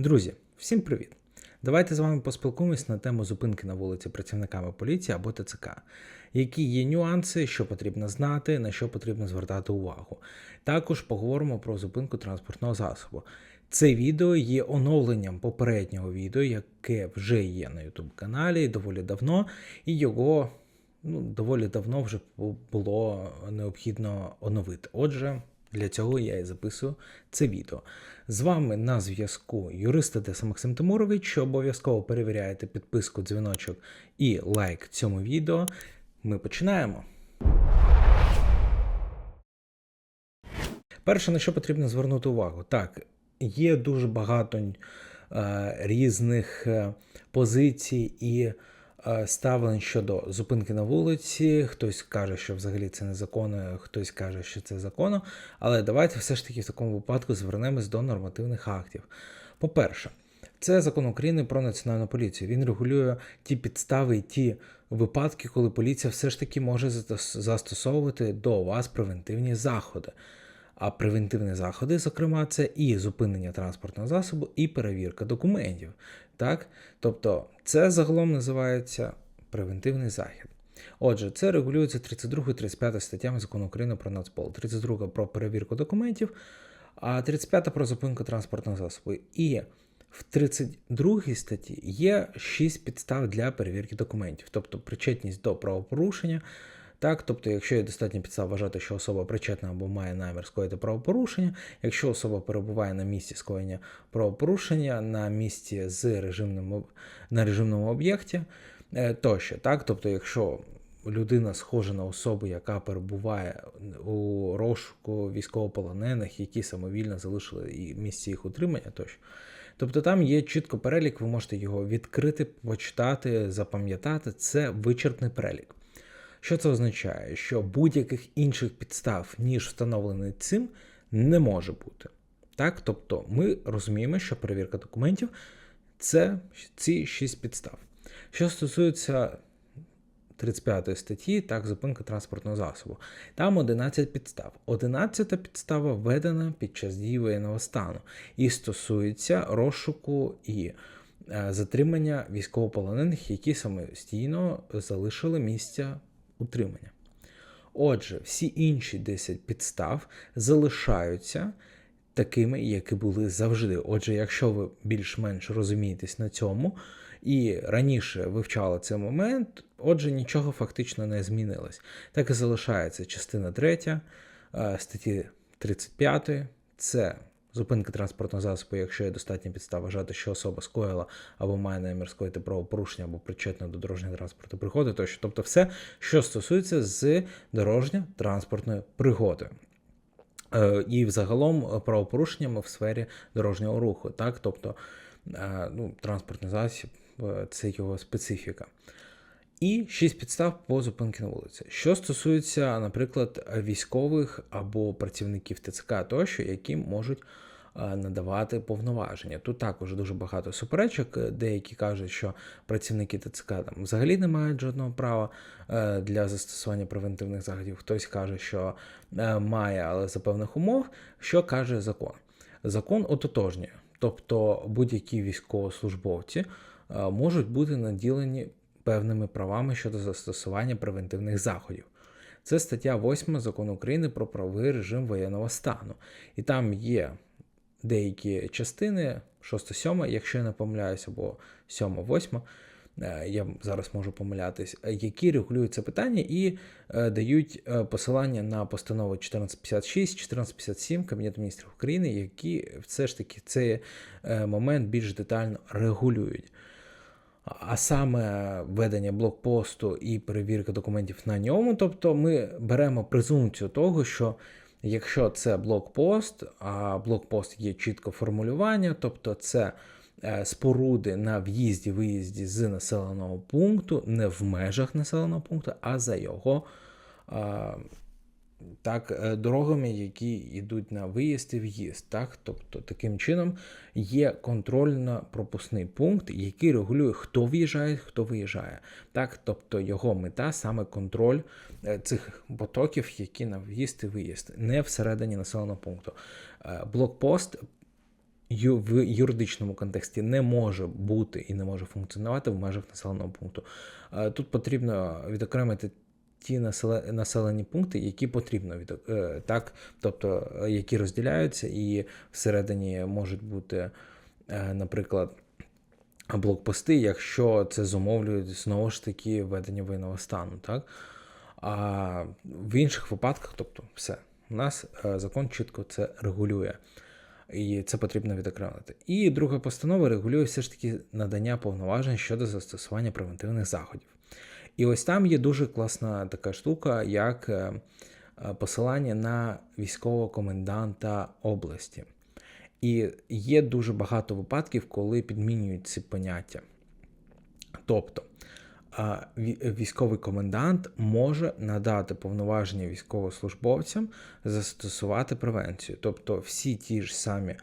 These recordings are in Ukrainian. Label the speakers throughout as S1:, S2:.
S1: Друзі, всім привіт! Давайте з вами поспілкуємось на тему зупинки на вулиці працівниками поліції або ТЦК. Які є нюанси, що потрібно знати, на що потрібно звертати увагу. Також поговоримо про зупинку транспортного засобу. Це відео є оновленням попереднього відео, яке вже є на YouTube каналі доволі давно, і його ну, доволі давно вже було необхідно оновити. Отже, для цього я і записую це відео. З вами на зв'язку юрист Одеса Максим Тимурович. Обов'язково перевіряєте підписку, дзвіночок і лайк цьому відео. Ми починаємо. Перше, на що потрібно звернути увагу, так, є дуже багато е, різних е, позицій і ставлень щодо зупинки на вулиці. Хтось каже, що взагалі це незаконно, хтось каже, що це законно. Але давайте все ж таки в такому випадку звернемось до нормативних актів. По-перше, це закон України про національну поліцію. Він регулює ті підстави і ті випадки, коли поліція все ж таки може застосовувати до вас превентивні заходи. А превентивні заходи, зокрема, це і зупинення транспортного засобу, і перевірка документів. Так? Тобто, це загалом називається превентивний захід. Отже, це регулюється 32 і 35 статтями закону України про Нацпол. 32 про перевірку документів, а 35 про зупинку транспортного засобу. І в 32 статті є 6 підстав для перевірки документів, тобто причетність до правопорушення. Так, тобто, якщо є достатньо підстав вважати, що особа причетна або має намір скоїти правопорушення, якщо особа перебуває на місці скоєння правопорушення, на місці з режимним на режимному об'єкті е, тощо, так, тобто, якщо людина схожа на особу, яка перебуває у розшуку військовополонених, які самовільно залишили і місце їх утримання, тощо. Тобто там є чітко перелік, ви можете його відкрити, почитати, запам'ятати. Це вичерпний перелік. Що це означає? Що будь-яких інших підстав, ніж встановлений цим, не може бути. Так? Тобто ми розуміємо, що перевірка документів це ці шість підстав. Що стосується 35 статті, так, зупинка транспортного засобу. Там 11 підстав. 11 підстава введена під час дії воєнного стану і стосується розшуку і е, затримання військовополонених, які самостійно залишили місця утримання. Отже, всі інші 10 підстав залишаються такими, які були завжди. Отже, якщо ви більш-менш розумієтесь на цьому і раніше вивчали цей момент, отже, нічого фактично не змінилось. Так і залишається частина 3 е, статті 35. Це зупинка транспортного засобу, якщо є достатня підстава вважати, що особа скоїла або має намір скоїти правопорушення або причетна до дорожнього транспорту пригоди, тощо. Тобто все, що стосується з дорожньо-транспортної пригоди. Е, І взагалом правопорушеннями в сфері дорожнього руху, так? Тобто е, ну, транспортний засіб е, це його специфіка. І шість підстав по зупинки на вулиці. Що стосується, наприклад, військових або працівників ТЦК тощо, які можуть е, надавати повноваження. Тут також дуже багато суперечок. Деякі кажуть, що працівники ТЦК там взагалі не мають жодного права е, для застосування превентивних заходів. Хтось каже, що е, має, але за певних умов. Що каже закон? Закон ототожнює. Тобто будь-які військовослужбовці можуть бути наділені певними правами щодо застосування превентивних заходів. Це стаття 8 закону України про правовий режим воєнного стану. І там є деякі частини, 6-7, якщо я не помиляюся, або 7-8, е, я зараз можу помилятись, які регулюють це питання і е, дають е, посилання на постанови 1456, 1457 Кабінету міністрів України, які все ж таки цей момент більш детально регулюють. А саме введення блокпосту і перевірка документів на ньому. Тобто ми беремо презумпцію того, що якщо це блокпост, а блокпост є чітко формулювання, тобто це е, споруди на в'їзді, виїзді з населеного пункту, не в межах населеного пункту, а за його так, е, дорогами, які йдуть на виїзд і в'їзд. Так? Тобто, таким чином є контрольно-пропускний пункт, який регулює, хто в'їжджає, хто виїжджає. Так? Тобто його мета саме контроль е, цих потоків, які на в'їзд і виїзд, не всередині населеного пункту. Е, Блокпост в юридичному контексті не може бути і не може функціонувати в межах населеного пункту. Тут потрібно відокремити ті населе- населені пункти, які потрібно від е, так, тобто е, які розділяються, і всередині можуть бути, е, наприклад, блокпости, якщо це зумовлюють знову ж таки введення воєнного стану, так? А в інших випадках, тобто, все, у нас закон чітко це регулює. І це потрібно відокремити. І друга постанова регулює все ж таки надання повноважень щодо застосування превентивних заходів. І ось там є дуже класна така штука, як е, е, посилання на військового коменданта області. І є дуже багато випадків, коли підмінюють ці поняття. Тобто, військовий комендант може надати повноваження військовослужбовцям застосувати превенцію. Тобто, всі ті ж самі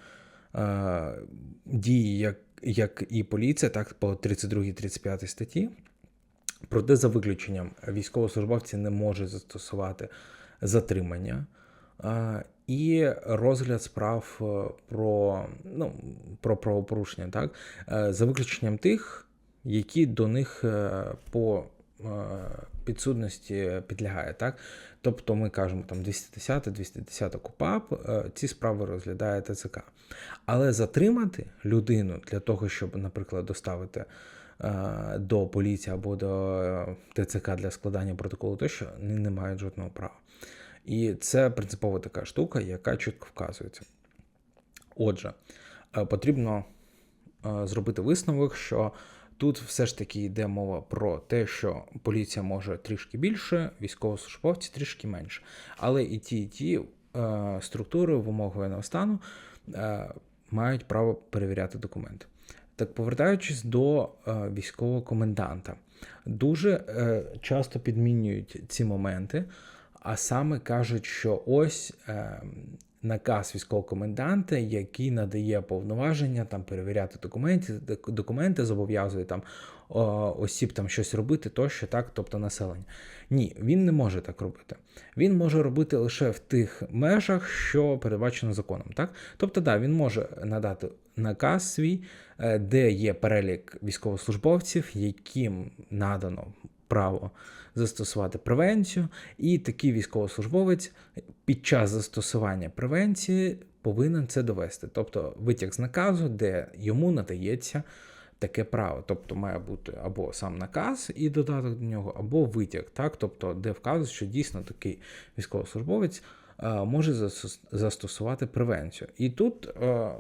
S1: дії, як, як і поліція, так по 32-35 статті. Проте, за виключенням, військовослужбовці не можуть застосувати затримання і розгляд справ е, про, ну, про правопорушення, так? Е, за виключенням тих, які до них е, по підсудності підлягає. Так? Тобто ми кажемо там 210 210 КУПАП, ці справи розглядає ТЦК. Але затримати людину для того, щоб, наприклад, доставити до поліції або до е, ТЦК для складання протоколу, тощо не мають жодного права. І це принципова така штука, яка чітко вказується. Отже, е, потрібно е, зробити висновок, що тут все ж таки йде мова про те, що поліція може трішки більше, військовослужбовці трішки менше. Але і ті, і ті е, структури в умовах воєнного стану е, мають право перевіряти документи. Так, повертаючись до е, військового коменданта, дуже е, часто підмінюють ці моменти, а саме кажуть, що ось е, наказ військового коменданта, який надає повноваження там перевіряти документи, док- документи зобов'язує там осіб там щось робити, тощо так, тобто населення. Ні, він не може так робити. Він може робити лише в тих межах, що передбачено законом. Так? Тобто, да, він може надати наказ свій, е, де є перелік військовослужбовців, яким надано право застосувати превенцію, і такий військовослужбовець під час застосування превенції повинен це довести. Тобто витяг з наказу, де йому надається таке право. Тобто має бути або сам наказ і додаток до нього, або витяг, так? тобто, де вказує, що дійсно такий військовослужбовець може застос- застосувати превенцію. І тут е,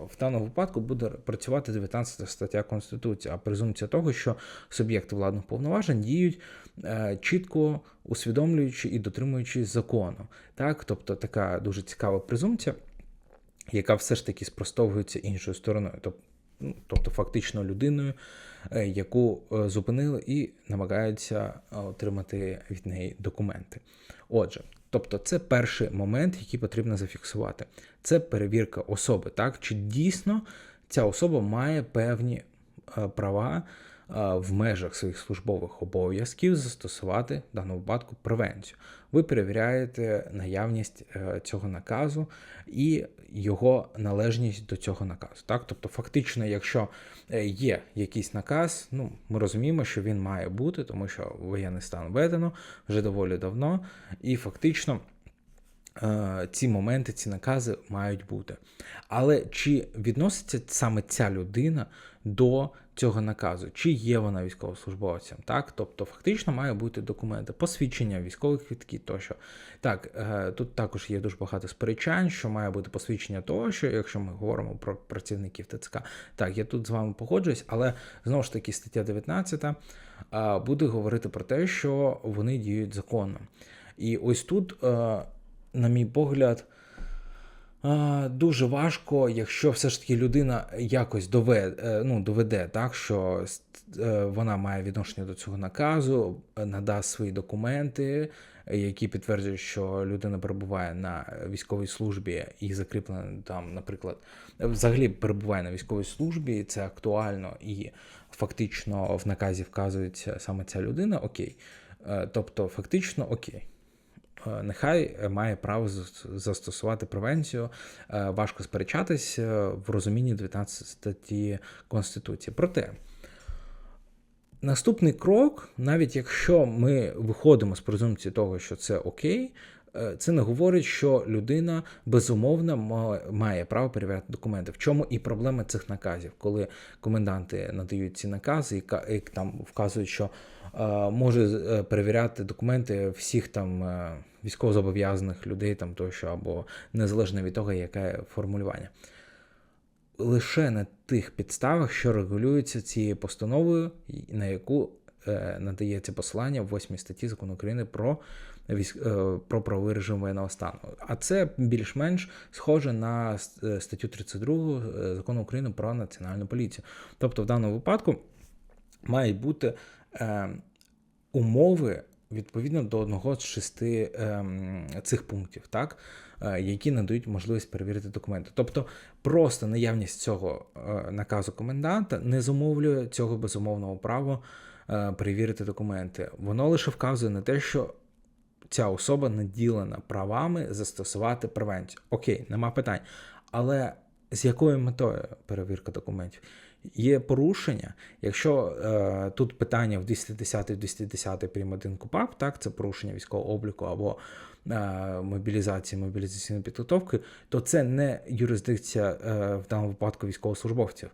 S1: в даному випадку буде працювати 19 стаття Конституції, а презумпція того, що суб'єкти владних повноважень діють е, чітко усвідомлюючи і дотримуючись закону. Так? Тобто така дуже цікава презумпція, яка все ж таки спростовується іншою стороною. Тобто, ну, тобто фактично людиною, е, яку е, зупинили і намагаються е, отримати від неї документи. Отже, тобто це перший момент, який потрібно зафіксувати. Це перевірка особи, так? Чи дійсно ця особа має певні е, права е, в межах своїх службових обов'язків застосувати в даному випадку превенцію. Ви перевіряєте наявність е, цього наказу і його належність до цього наказу. Так? Тобто, фактично, якщо е, є якийсь наказ, ну ми розуміємо, що він має бути, тому що воєнний стан введено вже доволі давно, і фактично. Е, Ці моменти, ці накази мають бути. Але чи відноситься саме ця людина до цього наказу? Чи є вона військовослужбовцем? Так, тобто фактично має бути документи, посвідчення, військові квитки тощо. Так, е, тут також є дуже багато сперечань, що має бути посвідчення того, що якщо ми говоримо про працівників ТЦК. Так, я тут з вами погоджуюсь, але знову ж таки стаття 19 е, буде говорити про те, що вони діють законно. І ось тут, на мій погляд, Дуже важко, якщо все ж таки людина якось доведе, ну, доведе так, що е, вона має відношення до цього наказу, е, надасть свої документи, е, які підтверджують, що людина перебуває на військовій службі і закріплена там, наприклад, е, взагалі перебуває на військовій службі, це актуально і фактично в наказі вказується саме ця людина, окей. Е, Тобто, фактично, окей. Е, нехай має право застосувати превенцію. Е, Важко сперечатись е, в розумінні 19 статті Конституції. Проте. Наступний крок, навіть якщо ми виходимо з презумпції того, що це окей, е, це не говорить, що людина безумовно має право перевіряти документи. В чому і проблема цих наказів, коли коменданти надають ці накази і там вказують, що е, може е, перевіряти документи всіх там е, військовозобов'язаних людей, там тощо, або незалежно від того, яке формулювання лише на тих підставах, що регулюються цією постановою, на яку е, надається посилання в 8 статті закону України про е, про правовий режим воєнного стану. А це більш-менш схоже на е, статтю 32 е, закону України про національну поліцію. Тобто, в даному випадку мають бути е, умови відповідно до одного з шести ем, цих пунктів, так, е, які надають можливість перевірити документи. Тобто, просто наявність цього е, наказу коменданта не зумовлює цього безумовного права е, перевірити документи. Воно лише вказує на те, що ця особа наділена правами застосувати превенцію. Окей, нема питань. Але з якою метою перевірка документів? Є порушення, якщо е, тут питання в 210 210 прим. 1 КУПАП, так, це порушення військового обліку або е, мобілізації, мобілізаційної підготовки, то це не юрисдикція е, в даному випадку військовослужбовців.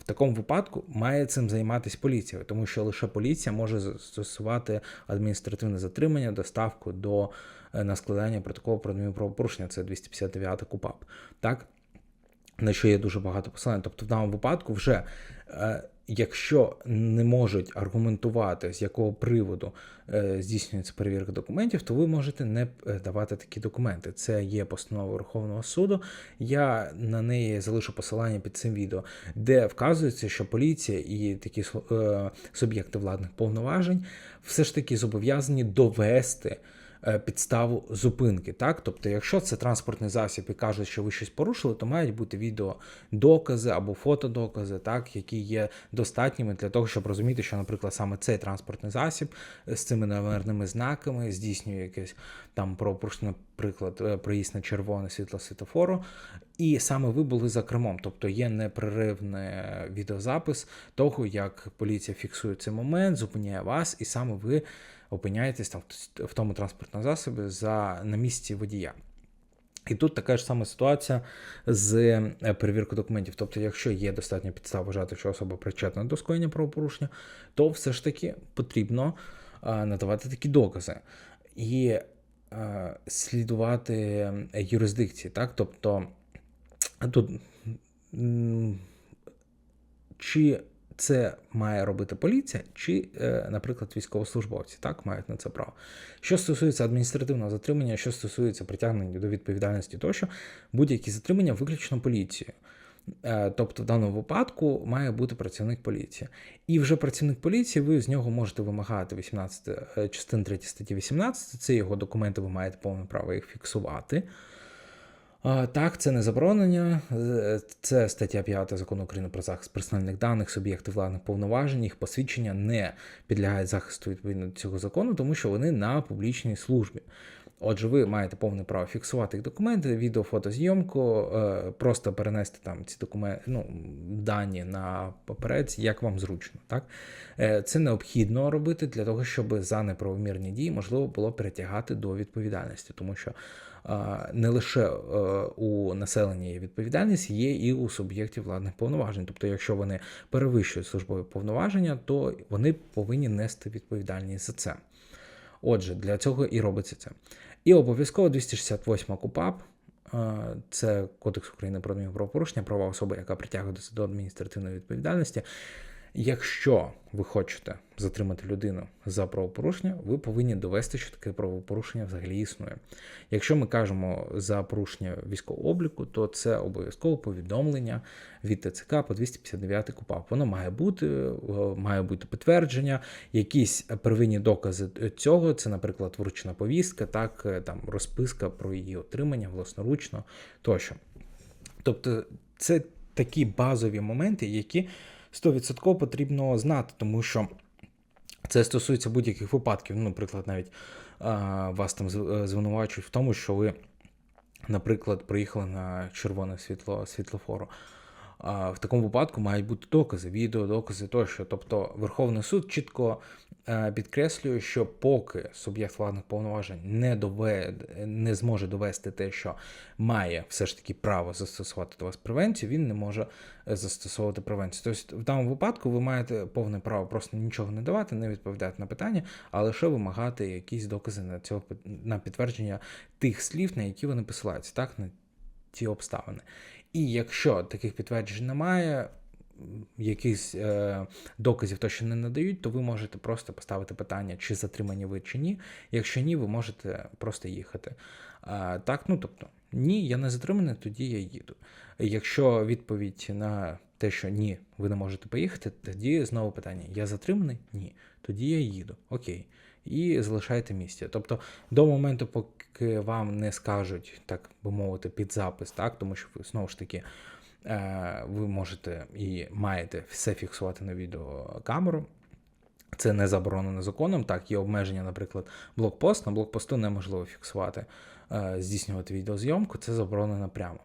S1: В такому випадку має цим займатися поліція, тому що лише поліція може застосувати адміністративне затримання, доставку до е, на складання протоколу про адмінправопорушення, це 259 КУПАП. Так? на що є дуже багато посилань. Тобто, в даному випадку, вже е, якщо не можуть аргументувати, з якого приводу е, здійснюється перевірка документів, то ви можете не е, давати такі документи. Це є постанова Верховного суду. Я на неї залишу посилання під цим відео, де вказується, що поліція і такі е, суб'єкти владних повноважень все ж таки зобов'язані довести підставу зупинки. Так? Тобто, якщо це транспортний засіб і кажуть, що ви щось порушили, то мають бути відеодокази або фотодокази, так, які є достатніми для того, щоб розуміти, що, наприклад, саме цей транспортний засіб з цими номерними знаками здійснює якесь там правопорушення, наприклад, е, проїзд на червоне світло світофору, і саме ви були за кермом. Тобто є непреривний відеозапис того, як поліція фіксує цей момент, зупиняє вас, і саме ви опиняєтесь там в- тому транспортному засобі за на місці водія. І тут така ж сама ситуація з е, перевіркою документів. Тобто, якщо є достатня підстава вважати, що особа причетна до скоєння правопорушення, то все ж таки потрібно е, надавати такі докази і е, слідувати юрисдикції. Так? Тобто тут чи це має робити поліція, чи, е, наприклад, військовослужбовці так мають на це право. Що стосується адміністративного затримання, що стосується притягнення до відповідальності, тощо будь-які затримання виключно поліцією. Е, Тобто, в даному випадку має бути працівник поліції. І вже працівник поліції, ви з нього можете вимагати 18 е, частин 3 статті 18, це його документи, ви маєте повне право їх фіксувати. Так, це не заборонення, е, це стаття 5 закону України про захист персональних даних, суб'єкти владних повноважень, їх посвідчення не підлягають захисту відповідно до цього закону, тому що вони на публічній службі. Отже, ви маєте повне право фіксувати їх документи, відео, фотозйомку, е, просто перенести там ці документи, ну, дані на паперець, як вам зручно. Так? Е, Це необхідно робити для того, щоб за неправомірні дії можливо було перетягати до відповідальності, тому що не лише е, у населення є відповідальність, є і у суб'єктів владних повноважень. Тобто, якщо вони перевищують службові повноваження, то вони повинні нести відповідальність за це. Отже, для цього і робиться це. І обов'язково 268 КУПАП. е, Це Кодекс України про адмінправопорушення, права особи, яка притягується до адміністративної відповідальності. Якщо ви хочете затримати людину за правопорушення, ви повинні довести, що таке правопорушення взагалі існує. Якщо ми кажемо за порушення військового обліку, то це обов'язково повідомлення від ТЦК по 259 КУПАП. Воно має бути, е, має бути підтвердження, якісь первинні докази цього. Це, наприклад, вручена повістка, так е, там розписка про її отримання власноручно тощо. Тобто, це такі базові моменти, які 100% потрібно знати, тому що це стосується будь-яких випадків. Ну, наприклад, навіть а, вас там е, звинувачують в тому, що ви, наприклад, приїхали на червоне світло світлофору. В такому випадку мають бути докази, відео, докази тощо. Тобто Верховний суд чітко е, підкреслює, що поки суб'єкт владних повноважень не дове, не зможе довести те, що має все ж таки право застосувати до вас превенцію, він не може е, застосовувати превенцію. Тобто, в даному випадку ви маєте повне право просто нічого не давати, не відповідати на питання, а лише вимагати якісь докази на цього на підтвердження тих слів, на які вони посилаються, так на ті обставини. І якщо таких підтверджень немає, якихось е, доказів точно не надають, то ви можете просто поставити питання, чи затримані ви чи ні. Якщо ні, ви можете просто їхати. А, так, ну тобто, ні, я не затриманий, тоді я їду. Якщо відповідь на те, що ні, ви не можете поїхати, тоді знову питання: я затриманий? Ні. Тоді я їду. Окей. І залишаєте місце. Тобто до моменту, поки вам не скажуть, так би мовити, під запис, так, тому що ви знову ж таки е, ви можете і маєте все фіксувати на відеокамеру. Це не заборонено законом. Так, є обмеження, наприклад, блокпост. На блокпосту неможливо фіксувати, е, здійснювати відеозйомку, це заборонено прямо.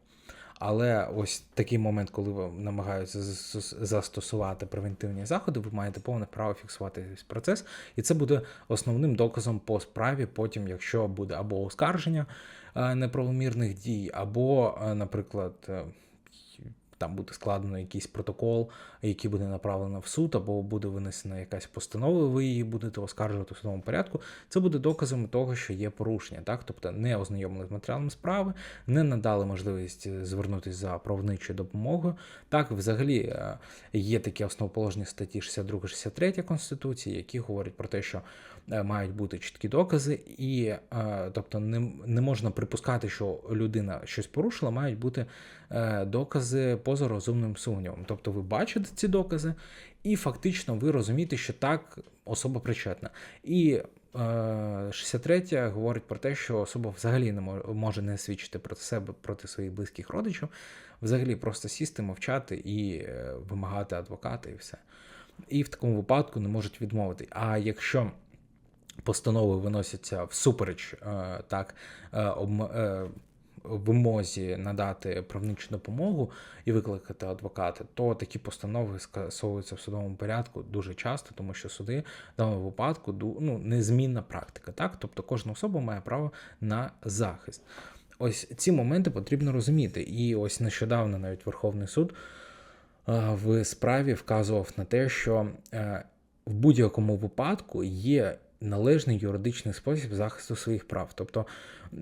S1: Але ось такий момент, коли ви намагаються зас- застосувати превентивні заходи, ви маєте повне право фіксувати процес, і це буде основним доказом по справі. Потім, якщо буде або оскарження е, неправомірних дій, або, е, наприклад, е, там буде складено якийсь протокол, який буде направлено в суд, або буде винесена якась постанова, ви її будете оскаржувати в судовому порядку. Це буде доказом того, що є порушення, так тобто не ознайомили з матеріалом справи, не надали можливість е, звернутися за правничою допомогою. Так, взагалі е, є такі основоположні статті 62-63 Конституції, які говорять про те, що е, мають бути чіткі докази, і тобто не, не можна припускати, що людина щось порушила, мають бути докази поза розумним сумнівом. Тобто ви бачите ці докази, і фактично ви розумієте, що так особа причетна. І е, 63 говорить про те, що особа взагалі не може, не свідчити проти себе, проти своїх близьких родичів, взагалі просто сісти, мовчати і е, вимагати адвоката, і все. І в такому випадку не можуть відмовити. А якщо постанови виносяться всупереч е, так, е, е, вимозі надати правничу допомогу і викликати адвоката, то такі постанови скасовуються в судовому порядку дуже часто, тому що суди в даному випадку ну, незмінна практика. Так? Тобто кожна особа має право на захист. Ось ці моменти потрібно розуміти. І ось нещодавно навіть Верховний суд в справі вказував на те, що е, в будь-якому випадку є належний юридичний спосіб захисту своїх прав. Тобто,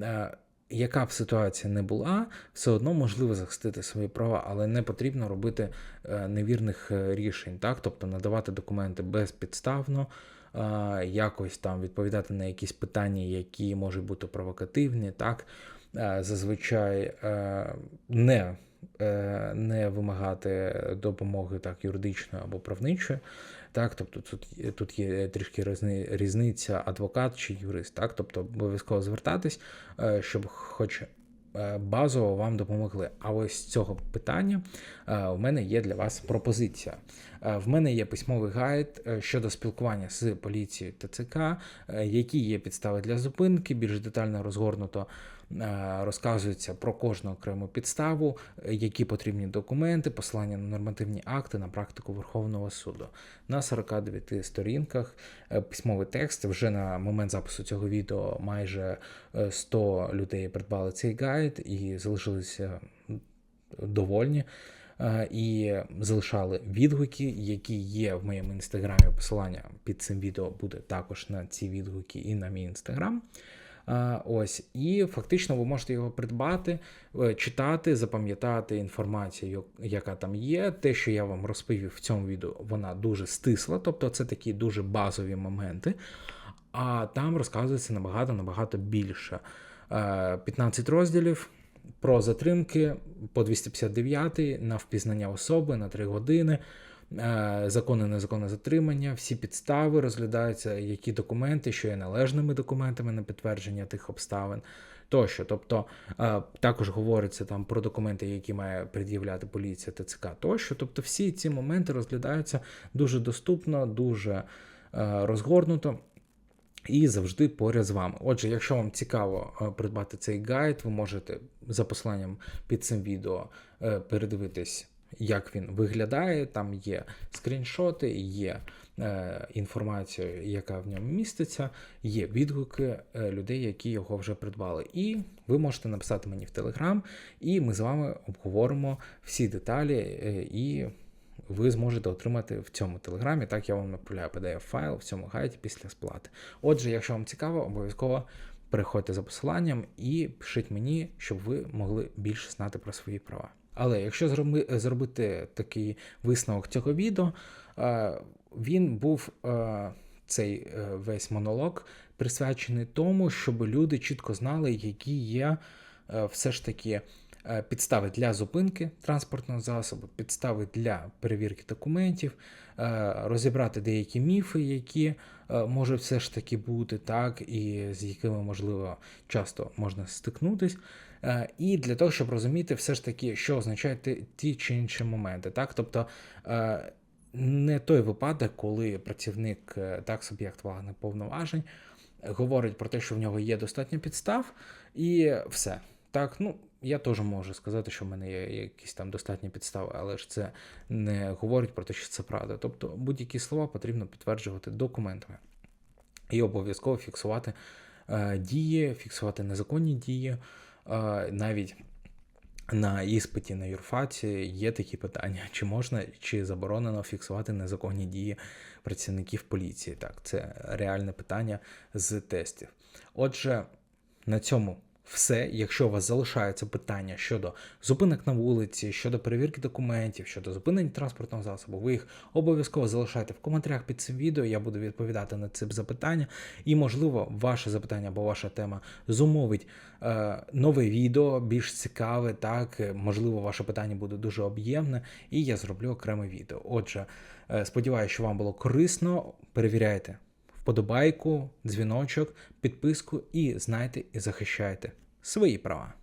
S1: е, яка б ситуація не була, все одно можливо захистити свої права, але не потрібно робити е, невірних е, рішень, так? тобто надавати документи безпідставно. е, Якось там відповідати на якісь питання, які можуть бути провокативні, так зазвичай не, не вимагати допомоги так юридичної або правничої. Так, тобто тут, тут є трішки різни, різниця адвокат чи юрист, так, тобто обов'язково звертатись, е, щоб хоч е, базово вам допомогли. А ось з цього питання е, у мене є для вас пропозиція. Е, В мене є письмовий гайд е, щодо спілкування з поліцією ТЦК, е, які є підстави для зупинки, більш детально розгорнуто е, розказується про кожну окрему підставу, е, які потрібні документи, посилання на нормативні акти на практику Верховного суду. На 49 сторінках е, письмовий текст. Вже на момент запису цього відео майже е, 100 людей придбали цей гайд і залишилися довольні. е, І залишали відгуки, які є в моєму інстаграмі. Посилання під цим відео буде також на ці відгуки і на мій інстаграм. А, Ось, і фактично ви можете його придбати, е, читати, запам'ятати інформацію, яка там є. Те, що я вам розповів в цьому відео, вона дуже стисла, тобто це такі дуже базові моменти. А там розказується набагато набагато більше. Е, 15 розділів про затримки по 259 на впізнання особи на 3 години. Е, Законне незаконне затримання, всі підстави розглядаються, які документи, що є належними документами на підтвердження тих обставин тощо. Тобто е, також говориться там про документи, які має пред'являти поліція ТЦК тощо. Тобто всі ці моменти розглядаються дуже доступно, дуже е, розгорнуто. і завжди поряд з вами. Отже, якщо вам цікаво придбати цей гайд, ви можете за посиланням під цим відео передивитись, як він виглядає. Там є скріншоти, є е, інформація, яка в ньому міститься, є відгуки е, людей, які його вже придбали. І ви можете написати мені в Телеграм, і ми з вами обговоримо всі деталі е, і ви зможете отримати в цьому телеграмі. Так я вам направляю pdf файл в цьому гайді після сплати. Отже, якщо вам цікаво, обов'язково переходьте за посиланням і пишіть мені, щоб ви могли більше знати про свої права. Але якщо зробити такий висновок цього відео, е, він був е, цей е, весь монолог присвячений тому, щоб люди чітко знали, які є все ж таки підстави для зупинки транспортного засобу, підстави для перевірки документів, е, розібрати деякі міфи, які е, може все ж таки бути, так, і з якими, можливо, часто можна стикнутись. Е, І для того, щоб розуміти все ж таки, що означають ті- чи інші моменти. Так? Тобто е, не той випадок, коли працівник е, так, суб'єкт владних повноважень е, говорить про те, що в нього є достатньо підстав, і все. Так, ну я теж можу сказати, що в мене є якісь там достатні підстави, але ж це не говорить про те, що це правда. Тобто будь-які слова потрібно підтверджувати документами і обов'язково фіксувати е, дії, фіксувати незаконні дії. Е, навіть на іспиті на юрфаці є такі питання: чи можна чи заборонено фіксувати незаконні дії працівників поліції? Так, це реальне питання з тестів. Отже, на цьому все. Якщо у вас залишаються питання щодо зупинок на вулиці, щодо перевірки документів, щодо зупинень транспортного засобу, ви їх обов'язково залишайте в коментарях під цим відео. Я буду відповідати на ці запитання. І, можливо, ваше запитання або ваша тема зумовить е, нове відео, більш цікаве. Так, Е, можливо, ваше питання буде дуже об'ємне, і я зроблю окреме відео. Отже, е, сподіваюся, що вам було корисно. Перевіряйте вподобайку, дзвіночок, підписку і знайте і захищайте свої права.